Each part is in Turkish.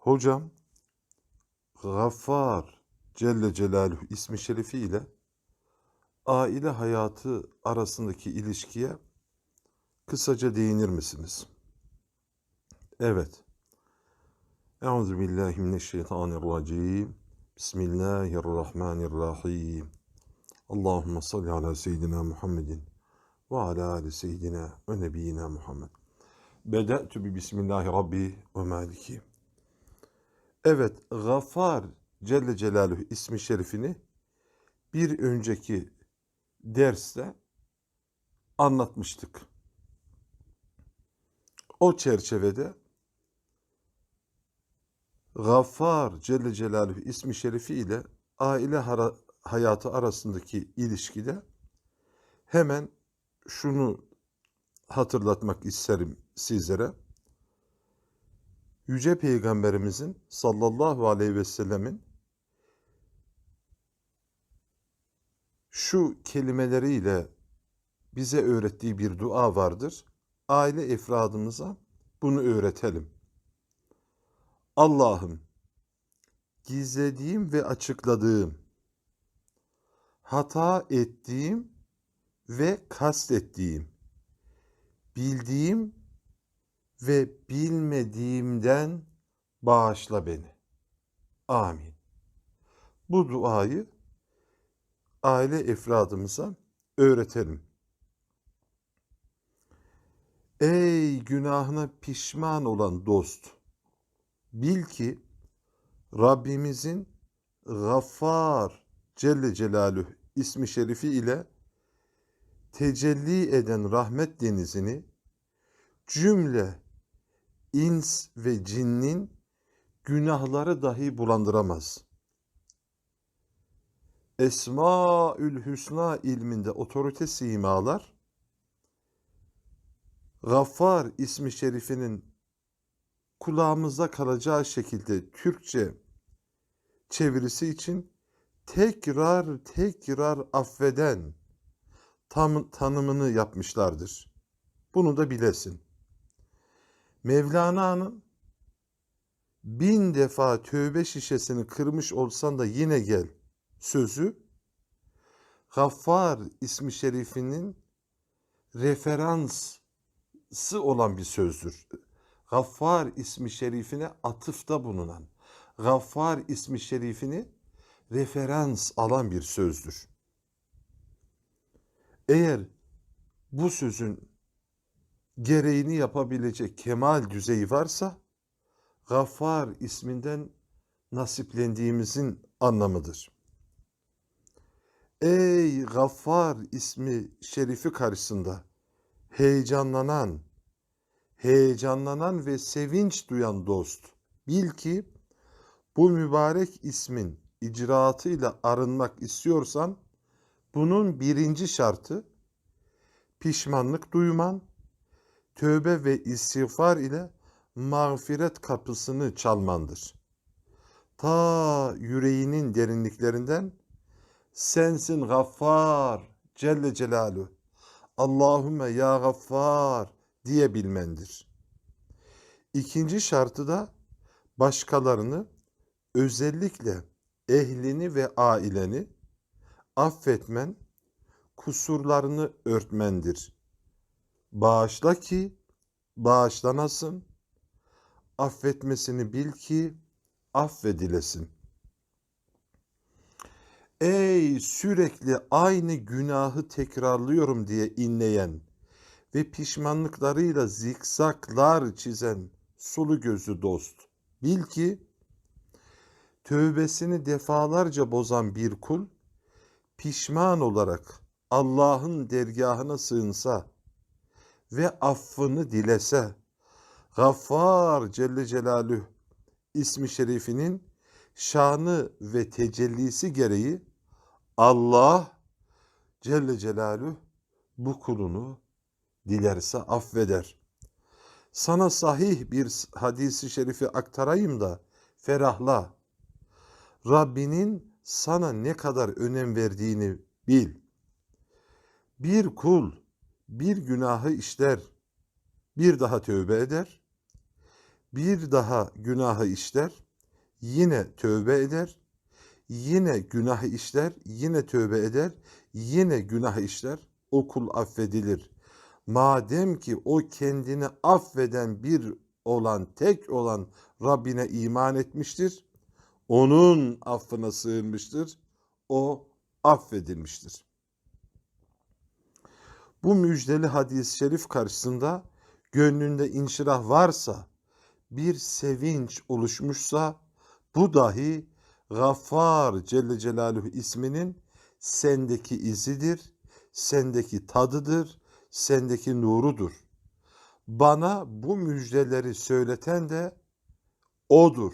Hocam Gaffar Celle Celaluhu ismi şerifi ile aile hayatı arasındaki ilişkiye kısaca değinir misiniz? Evet. Euzu billahi mineşşeytanirracim. Bismillahirrahmanirrahim. Allahumme salli ala seyyidina Muhammedin ve ala ali seyyidina ve nebiyyina Muhammed. Bede'tü bi bismillahi rabbi ve maliki. Evet, Gaffar Celle Celaluhu ismi şerifini bir önceki derste anlatmıştık. O çerçevede Gaffar Celle Celaluhu ismi şerifi ile aile hayatı arasındaki ilişkide hemen şunu hatırlatmak isterim sizlere. Yüce Peygamberimizin sallallahu aleyhi ve sellemin şu kelimeleriyle bize öğrettiği bir dua vardır. Aile efradımıza bunu öğretelim. Allah'ım gizlediğim ve açıkladığım, hata ettiğim ve kastettiğim, bildiğim ve bilmediğimden bağışla beni. Amin. Bu duayı aile efradımıza öğretelim. Ey günahına pişman olan dost! Bil ki Rabbimizin Gaffar Celle Celaluhu ismi şerifi ile tecelli eden rahmet denizini cümle ins ve cinnin günahları dahi bulandıramaz. Esmaül Hüsna ilminde otorite simalar, Gaffar ismi şerifinin kulağımızda kalacağı şekilde Türkçe çevirisi için tekrar tekrar affeden tam tanımını yapmışlardır. Bunu da bilesin. Mevlana'nın bin defa tövbe şişesini kırmış olsan da yine gel sözü Gaffar ismi şerifinin referansı olan bir sözdür. Gaffar ismi şerifine atıfta bulunan, Gaffar ismi şerifini referans alan bir sözdür. Eğer bu sözün gereğini yapabilecek kemal düzeyi varsa, Gaffar isminden nasiplendiğimizin anlamıdır. Ey Gaffar ismi şerifi karşısında heyecanlanan, heyecanlanan ve sevinç duyan dost, bil ki bu mübarek ismin icraatıyla arınmak istiyorsan, bunun birinci şartı pişmanlık duyman, tövbe ve istiğfar ile mağfiret kapısını çalmandır. Ta yüreğinin derinliklerinden sensin gaffar Celle Celaluhu. Allahümme ya gaffar diyebilmendir. İkinci şartı da başkalarını özellikle ehlini ve aileni affetmen, kusurlarını örtmendir. Bağışla ki bağışlanasın, affetmesini bil ki affedilesin. Ey sürekli aynı günahı tekrarlıyorum diye inleyen ve pişmanlıklarıyla zikzaklar çizen sulu gözlü dost. Bil ki tövbesini defalarca bozan bir kul pişman olarak Allah'ın dergahına sığınsa ve affını dilese Gaffar Celle Celaluhu ismi şerifinin şanı ve tecellisi gereği Allah Celle Celaluhu bu kulunu dilerse affeder. Sana sahih bir hadisi şerifi aktarayım da ferahla. Rabbinin sana ne kadar önem verdiğini bil. Bir kul bir günahı işler, bir daha tövbe eder, bir daha günahı işler, yine tövbe eder, yine günah işler, yine tövbe eder, yine günah işler, o kul affedilir. Madem ki o kendini affeden bir olan, tek olan Rabbine iman etmiştir, onun affına sığınmıştır, o affedilmiştir. Bu müjdeli hadis-i şerif karşısında gönlünde inşirah varsa, bir sevinç oluşmuşsa, bu dahi Gaffar Celle Celaluhu isminin sendeki izidir, sendeki tadıdır, sendeki nurudur. Bana bu müjdeleri söyleten de O'dur.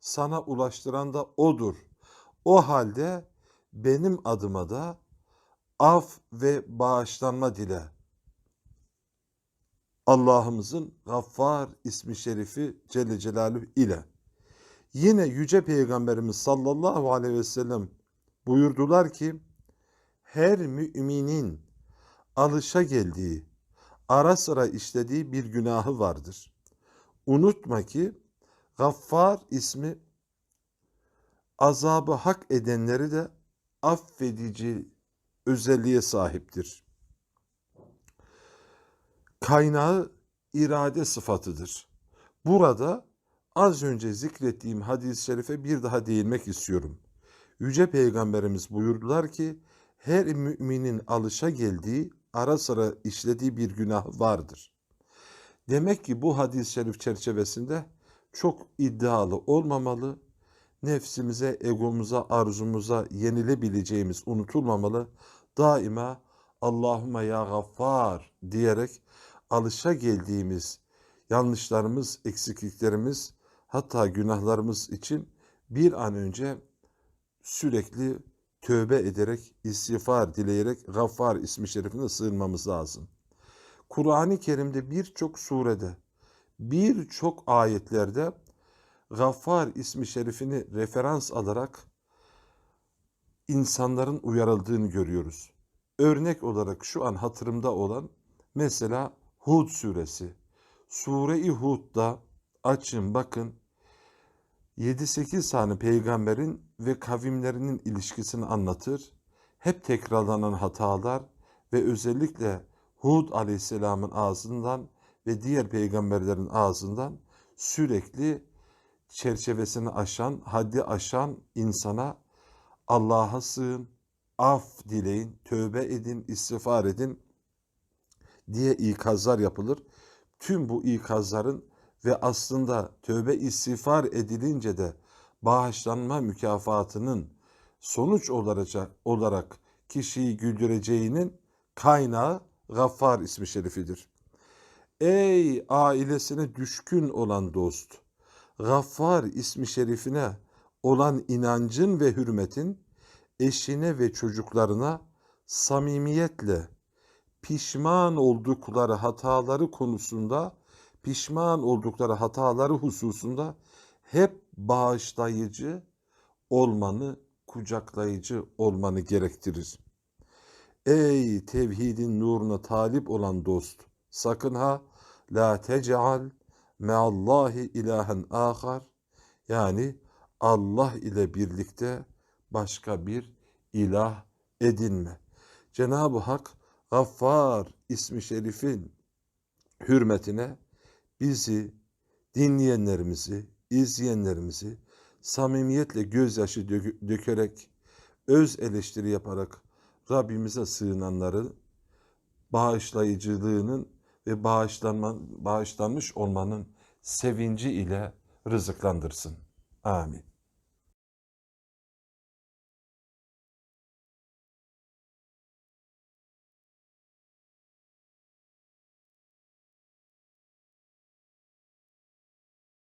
Sana ulaştıran da O'dur. O halde benim adıma da af ve bağışlanma dile. Allah'ımızın Gaffar ismi şerifi Celle Celaluhu ile. Yine Yüce Peygamberimiz sallallahu aleyhi ve sellem buyurdular ki, her müminin alışa geldiği, ara sıra işlediği bir günahı vardır. Unutma ki Gaffar ismi azabı hak edenleri de affedici özelliğe sahiptir. Kaynağı irade sıfatıdır. Burada az önce zikrettiğim hadis-i şerife bir daha değinmek istiyorum. Yüce Peygamberimiz buyurdular ki, her müminin alışa geldiği, ara sıra işlediği bir günah vardır. Demek ki bu hadis-i şerif çerçevesinde çok iddialı olmamalı, nefsimize, egomuza, arzumuza yenilebileceğimiz unutulmamalı. Daima Allahümme ya gaffar diyerek alışa geldiğimiz yanlışlarımız, eksikliklerimiz, hatta günahlarımız için bir an önce sürekli tövbe ederek, istiğfar dileyerek Gaffar ismi şerifine sığınmamız lazım. Kur'an-ı Kerim'de birçok surede, birçok ayetlerde Gaffar ismi şerifini referans alarak insanların uyarıldığını görüyoruz. Örnek olarak şu an hatırımda olan mesela Hud suresi. Sure-i Hud'da açın bakın 7-8 tane peygamberin ve kavimlerinin ilişkisini anlatır. Hep tekrarlanan hatalar ve özellikle Hud aleyhisselamın ağzından ve diğer peygamberlerin ağzından sürekli çerçevesini aşan, haddi aşan insana Allah'a sığın, af dileyin, tövbe edin, istiğfar edin diye ikazlar yapılır. Tüm bu ikazların ve aslında tövbe istiğfar edilince de bağışlanma mükafatının sonuç olarak, olarak kişiyi güldüreceğinin kaynağı Gaffar ismi şerifidir. Ey ailesine düşkün olan dost! Gaffar ismi şerifine olan inancın ve hürmetin eşine ve çocuklarına samimiyetle pişman oldukları hataları konusunda pişman oldukları hataları hususunda hep bağışlayıcı olmanı, kucaklayıcı olmanı gerektirir. Ey tevhidin nuruna talip olan dost, sakın ha la tec'al meallahi ilahen ahar yani Allah ile birlikte başka bir ilah edinme. Cenab-ı Hak Gaffar ismi şerifin hürmetine bizi, dinleyenlerimizi, izleyenlerimizi samimiyetle gözyaşı dö- dökerek, öz eleştiri yaparak Rabbimize sığınanları bağışlayıcılığının ve bağışlanma, bağışlanmış olmanın sevinci ile rızıklandırsın. Amin.